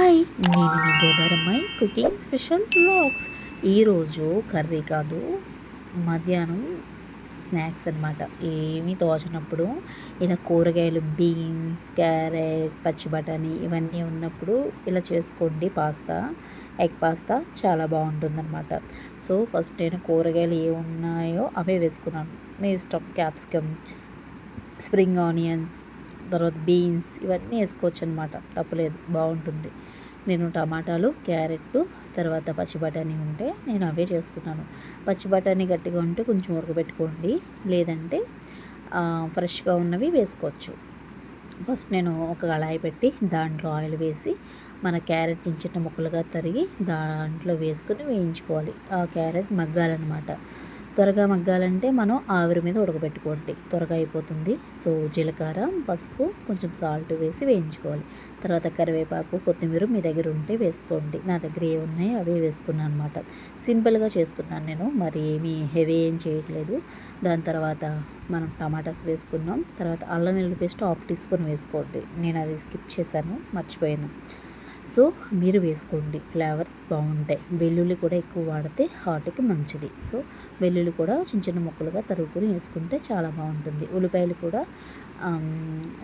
Hi. నేను మీ గోదారమ్మాయి కుకింగ్ స్పెషల్ బ్లాగ్స్ ఈరోజు కర్రీ కాదు మధ్యాహ్నం స్నాక్స్ అనమాట ఏమీ తోచినప్పుడు ఇలా కూరగాయలు బీన్స్ క్యారెట్ పచ్చి బఠానీ ఇవన్నీ ఉన్నప్పుడు ఇలా చేసుకోండి. పాస్తా ఎగ్ పాస్తా చాలా బాగుంటుందన్నమాట. సో ఫస్ట్ నేను కూరగాయలు ఏ ఉన్నాయో అవే వేసుకున్నాను. మీ ఇష్టం క్యాప్సికమ్ స్ప్రింగ్ ఆనియన్స్ తర్వాత బీన్స్ ఇవన్నీ వేసుకోవచ్చు అనమాట తప్పలేదు బాగుంటుంది. నేను టమాటాలు క్యారెట్ తర్వాత పచ్చి బఠానీ ఉంటే నేను అవే చేస్తున్నాను. పచ్చి బఠానీ గట్టిగా ఉంటే కొంచెం ఉడకబెట్టుకోండి. లేదంటే ఫ్రెష్గా ఉన్నవి వేసుకోవచ్చు. ఫస్ట్ నేను ఒక కళాయి పెట్టి దాంట్లో ఆయిల్ వేసి మన క్యారెట్ చిన్న చిన్న ముక్కలుగా తరిగి దాంట్లో వేసుకుని వేయించుకోవాలి. ఆ క్యారెట్ మగ్గాలన్నమాట. త్వరగా మగ్గాలంటే మనం ఆవిరి మీద ఉడకబెట్టుకోండి త్వరగా అయిపోతుంది. సో జీలకర్ర పసుపు కొంచెం సాల్ట్ వేసి వేయించుకోవాలి. తర్వాత కరివేపాకు కొత్తిమీర మీ దగ్గర ఉంటే వేసుకోండి. నా దగ్గర ఏ ఉన్నాయి అవే వేసుకున్నాను అనమాట సింపుల్గా చేస్తున్నాను నేను. మరి ఏమీ హెవీ ఏం చేయట్లేదు. దాని తర్వాత మనం టమాటాస్ వేసుకున్నాం. తర్వాత అల్లం వెల్లుల్లి పేస్ట్ హాఫ్ టీ స్పూన్ వేసుకోండి. నేను అది స్కిప్ చేశాను. మర్చిపోయాను. సో మీరు వేసుకోండి. ఫ్లేవర్స్ బాగుంటాయి. వెల్లుల్లి కూడా ఎక్కువ వాడితే హార్ట్కి మంచిది. సో వెల్లుల్లి కూడా చిన్న చిన్న ముక్కలుగా తరుగుకుని వేసుకుంటే చాలా బాగుంటుంది. ఉల్లిపాయలు కూడా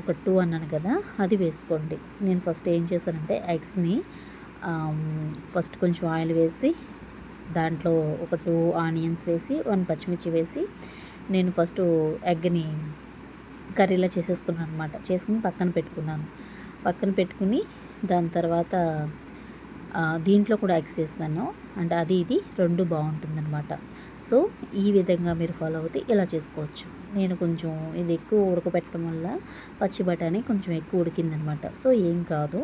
ఒక టూ అన్నాను కదా అది వేసుకోండి. నేను ఫస్ట్ ఏం చేశానంటే ఎగ్స్ని ఫస్ట్ కొంచెం ఆయిల్ వేసి దాంట్లో ఒక టూ ఆనియన్స్ వేసి వన్ పచ్చిమిర్చి వేసి నేను ఫస్ట్ ఎగ్ని కర్రీలా చేసేసుకున్నాను అనమాట చేసుకుని పక్కన పెట్టుకున్నాను. పక్కన పెట్టుకుని దాని తర్వాత దీంట్లో కూడా ఎగ్స్ వేసాను అంటే అది ఇది రెండు బాగుంటుందన్నమాట. సో ఈ విధంగా మీరు ఫాలో అవుతే ఇలా చేసుకోవచ్చు. నేను కొంచెం ఇది ఎక్కువ ఉడకబెట్టడం వల్ల పచ్చి బఠానీ కొంచెం ఎక్కువ ఉడికిందనమాట సో ఏం కాదు.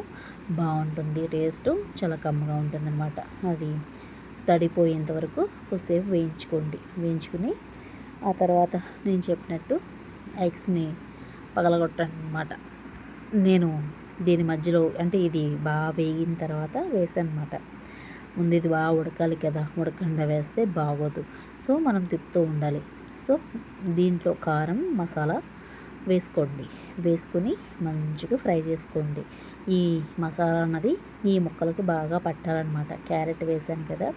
బాగుంటుంది. టేస్ట్ చాలా కమ్మగా ఉంటుందన్నమాట. అది తడిపోయేంత వరకు కొద్దిసేపు వేయించుకోండి. వేయించుకుని ఆ తర్వాత నేను చెప్పినట్టు ఎగ్స్ని పగలగొట్టనమాట అనమాట నేను దీని మధ్యలో అంటే ఇది బాగా వేగిన తర్వాత వేసాను అనమాట ముందు ఇది బాగా ఉడకాలి కదా ఉడకుండా వేస్తే బాగోదు. సో మనం తిప్పుతూ ఉండాలి. సో దీంట్లో కారం మసాలా వేసుకోండి. వేసుకుని మంచిగా ఫ్రై చేసుకోండి. ఈ మసాలా అన్నది ఈ ముక్కలకు బాగా పట్టాలన్నమాట. క్యారెట్ వేసాను కదా.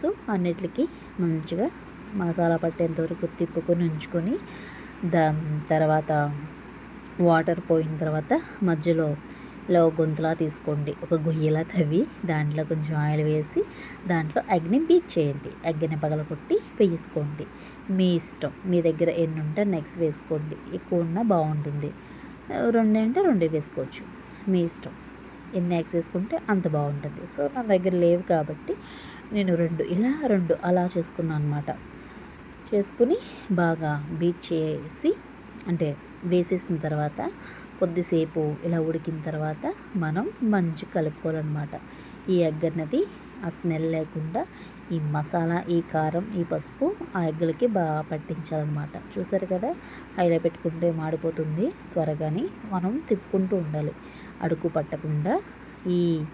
సో అన్నిటికి మంచిగా మసాలా పట్టేంతవరకు తిప్పుకొని ఉంచుకొని దాని తర్వాత వాటర్ పోయిన తర్వాత మధ్యలో ఇలా గొంతులా తీసుకోండి. ఒక గొయ్యిలా తవ్వి దాంట్లో కొంచెం ఆయిల్ వేసి దాంట్లో అగ్ని బీట్ చేయండి. అగ్గిని పగలగొట్టి వేసుకోండి. మీ ఇష్టం. మీ దగ్గర ఎన్ని ఉంటే నెక్స్ట్ వేసుకోండి. ఎక్కువ ఉన్నా బాగుంటుంది. రెండు అంటే రెండు వేసుకోవచ్చు. మీ ఇష్టం. ఎన్ని ఎగ్స్ వేసుకుంటే అంత బాగుంటుంది. సో నా దగ్గర లేవు కాబట్టి నేను రెండు ఇలా రెండు అలా చేసుకున్నాను అనమాట చేసుకుని బాగా బీట్ చేసి అంటే వేసేసిన తర్వాత కొద్దిసేపు ఇలా ఉడికిన తర్వాత మనం మంచి కలుపుకోవాలన్నమాట. ఈ ఎగ్ ఆ స్మెల్ లేకుండా ఈ మసాలా ఈ కారం ఈ పసుపు ఆ ఎగ్గులకి బాగా పట్టించాలన్నమాట. చూసారు కదా? హైలో పెట్టుకుంటే మాడిపోతుంది. త్వరగానే మనం తిప్పుకుంటూ ఉండాలి. అడుగు పట్టకుండా ఈ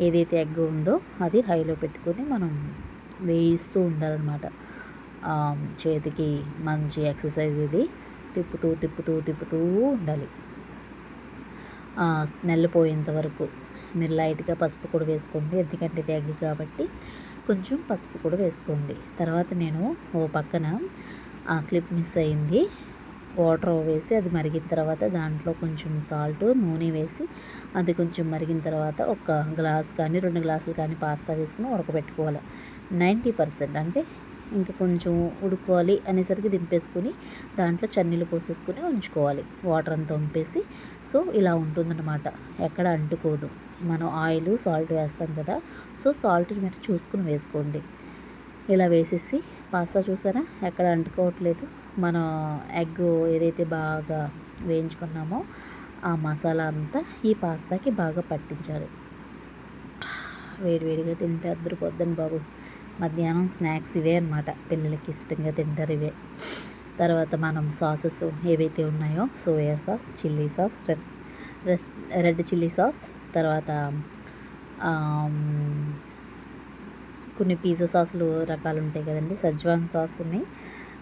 ఏదైతే ఎగ్ ఉందో అది హైలో పెట్టుకొని మనం వేయిస్తూ ఉండాలన్నమాట. చేతికి మంచి ఎక్సర్సైజ్ ఇది. తిప్పుతూ తిప్పుతూ తిప్పుతూ ఉండాలి. స్మెల్ పోయేంత వరకు మీరు లైట్గా పసుపు కూడా వేసుకోండి. ఎందుకంటే ఇది ఎగ్ కాబట్టి కొంచెం పసుపు కూడా వేసుకోండి. తర్వాత నేను ఓ పక్కన ఆ క్లిప్ మిస్ అయింది. వాటర్ వేసి అది మరిగిన తర్వాత దాంట్లో కొంచెం సాల్ట్ నూనె వేసి అది కొంచెం మరిగిన తర్వాత ఒక గ్లాస్ కానీ రెండు గ్లాసులు కానీ పాస్తా వేసుకుని ఉడకబెట్టుకోవాలి. నైంటీ పర్సెంట్ అంటే ఇంకా కొంచెం ఉడుకోవాలి అనేసరికి దింపేసుకుని దాంట్లో చన్నీళ్ళు పోసేసుకుని ఉంచుకోవాలి. వాటర్ అంతా ఉంపేసి. సో ఇలా ఉంటుందన్నమాట. ఎక్కడ అంటుకోదు. మనం ఆయిల్ సాల్ట్ వేస్తాం కదా. సో సాల్ట్ మీరు చూసుకుని వేసుకోండి. ఇలా వేసేసి పాస్తా చూసారా? ఎక్కడ అంటుకోవట్లేదు. మన ఎగ్ ఏదైతే బాగా వేయించుకున్నామో ఆ మసాలా అంతా ఈ పాస్తాకి బాగా పట్టించాలి. వేడివేడిగా తింటే అద్దరిపోద్దని బాబు. మధ్యాహ్నం స్నాక్స్ ఇవే అనమాట పిల్లలకి ఇష్టంగా తింటారు ఇవే. తర్వాత మనం సాసెస్ ఏవైతే ఉన్నాయో soya sauce chilli sauce red red chilli sauce తర్వాత కొన్ని పిజ్జా సాసులు రకాలు ఉంటాయి కదండి. సజ్వాన్ సాస్ని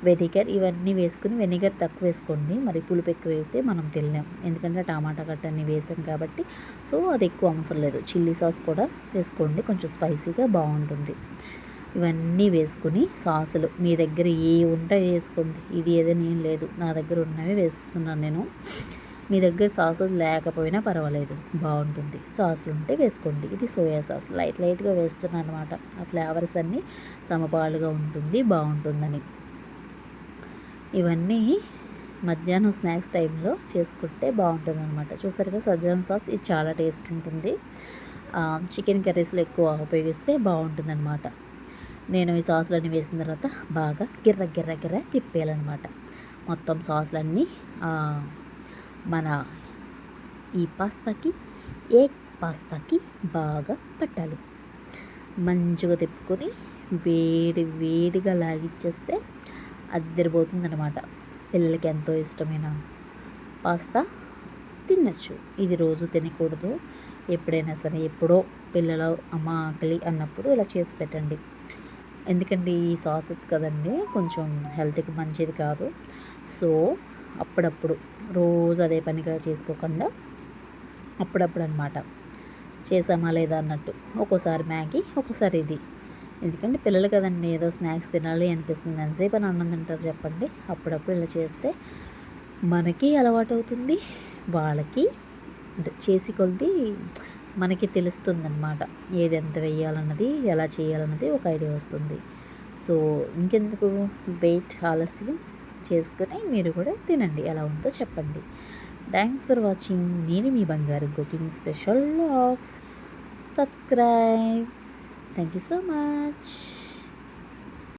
వెనిగర్ ఇవన్నీ వేసుకుని వెనిగర్ తక్కువ వేసుకోండి. మరి పులుపు ఎక్కువ అయితే మనం తినలేం. ఎందుకంటే టమాటా కట్ట అన్ని వేసాం కాబట్టి. సో అది ఎక్కువ అవసరం లేదు. చిల్లీ సాస్ కూడా వేసుకోండి. కొంచెం స్పైసీగా బాగుంటుంది. ఇవన్నీ వేసుకుని సాసులు. మీ దగ్గర ఏ ఉంటే వేసుకోండి. ఇది ఏదైనా ఏం లేదు. నా దగ్గర ఉన్నవి వేసుకున్నాను నేను. మీ దగ్గర సాసులు లేకపోయినా పర్వాలేదు. బాగుంటుంది. సాసులు ఉంటే వేసుకోండి. ఇది సోయా సాస్. లైట్ లైట్గా వేస్తున్నాను అనమాట ఆ ఫ్లేవర్స్ అన్నీ సమపాలుగా ఉంటుంది. బాగుంటుందని. ఇవన్నీ మధ్యాహ్నం స్నాక్స్ టైంలో చేసుకుంటే బాగుంటుంది అనమాట చూసారుగా సజ్జాన్ సాస్. ఇది చాలా టేస్ట్ ఉంటుంది. చికెన్ కర్రీస్లో ఎక్కువ ఉపయోగిస్తే బాగుంటుంది అనమాట నేను ఈ సాసులన్నీ వేసిన తర్వాత బాగా గిర్ర గిర్ర గిర్ర తిప్పేయాలన్నమాట. మొత్తం సాసులన్నీ మన ఈ పాస్తాకి ఏ పాస్తాకి బాగా పట్టాలి. మంచిగా తిప్పుకొని వేడి వేడిగా లాగిచ్చేస్తే అద్దరిపోతుంది అనమాట పిల్లలకి ఎంతో ఇష్టమైన పాస్తా తినచ్చు. ఇది రోజు తినకూడదు. ఎప్పుడైనా సరే ఎప్పుడో పిల్లలు అమ్మ ఆకలి అన్నప్పుడు ఇలా చేసి పెట్టండి. ఎందుకంటే ఈ సాసెస్ కదండి కొంచెం హెల్త్కి మంచిది కాదు. సో అప్పుడప్పుడు రోజు అదే పనిగా చేసుకోకుండా అప్పుడప్పుడు అనమాట చేసామా లేదా అన్నట్టు ఒక్కోసారి మ్యాగీ ఒక్కోసారి ఇది. ఎందుకంటే పిల్లలు కదండి ఏదో స్నాక్స్ తినాలి అనిపిస్తుంది. ఎంతసేపు అని అన్నం తింటారు చెప్పండి. అప్పుడప్పుడు ఇలా చేస్తే మనకి అలవాటు అవుతుంది వాళ్ళకి అంటే చేసి కొద్ది మనకి తెలుస్తుందన్నమాట. ఏది ఎంత వేయాలన్నది ఎలా చేయాలన్నది ఒక ఐడియా వస్తుంది. సో ఇంకెందుకు? వెయిట్ ఆలస్యం చేసుకుని మీరు కూడా తినండి. ఎలా ఉందో చెప్పండి. థ్యాంక్స్ ఫర్ వాచింగ్ నేను మీ బంగారు cooking special vlogs subscribe thank you so much